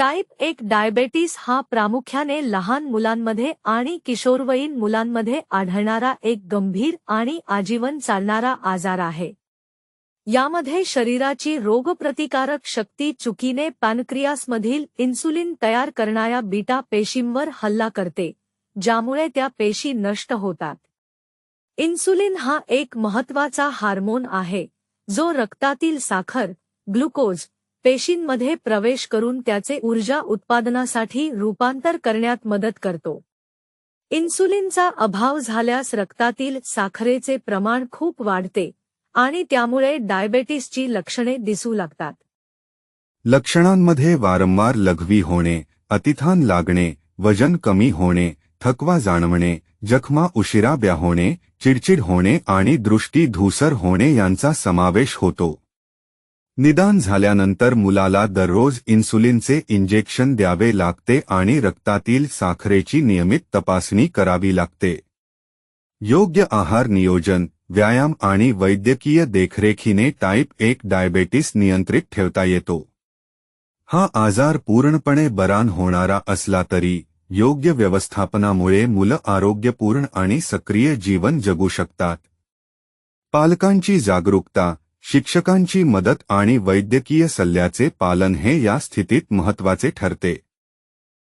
Type एक diabetes हा प्रामुख्याने लहान मुलांमध्ये आणि किशोरवयीन मुलांमध्ये आढळणारा एक गंभीर आणि आजीवन चालणारा आजार आहे. यामध्ये शरीराची रोगप्रतिकारक शक्ती चुकीने पॅनक्रियासमधील इन्सुलिन तयार करणाऱ्या बीटा पेशींवर हल्ला करते ज्यामुळे त्या पेशी नष्ट होतात. इन्सुलिन हा एक महत्त्वाचा हार्मोन आहे जो रक्तातील साखर ग्लुकोज पेशींमध्ये प्रवेश करून त्याचे ऊर्जा उत्पादनासाठी रूपांतर करण्यात मदत करतो. इन्सुलिनचा अभाव झाल्यास रक्तातील साखरेचे प्रमाण खूप वाढते आणि त्यामुळे डायबेटीसची लक्षणे दिसू लागतात. लक्षणांमध्ये वारंवार लघवी होणे अतिथान लागणे वजन कमी होणे थकवा जाणवणे जखमा उशिरा ब्या होणे चिडचिड होणे आणि दृष्टी धूसर होणे यांचा समावेश होतो. निदान झाल्यानंतर मुलाला दररोज इन्सुलिनचे इंजेक्शन द्यावे लागते आणि रक्तातील साखरेची नियमित तपासणी करावी लागते. योग्य आहार नियोजन व्यायाम आणि वैद्यकीय देखरेखीने टाईप एक डायबेटीस नियंत्रित ठेवता येतो. हा आजार पूर्णपणे बरान होणारा असला तरी योग्य व्यवस्थापनामुळे मुलं आरोग्यपूर्ण आणि सक्रिय जीवन जगू शकतात. पालकांची जागरूकता शिक्षकांची मदत आणि वैद्यकीय सल्ल्याचे पालन हे या स्थितीत महत्त्वाचे ठरते.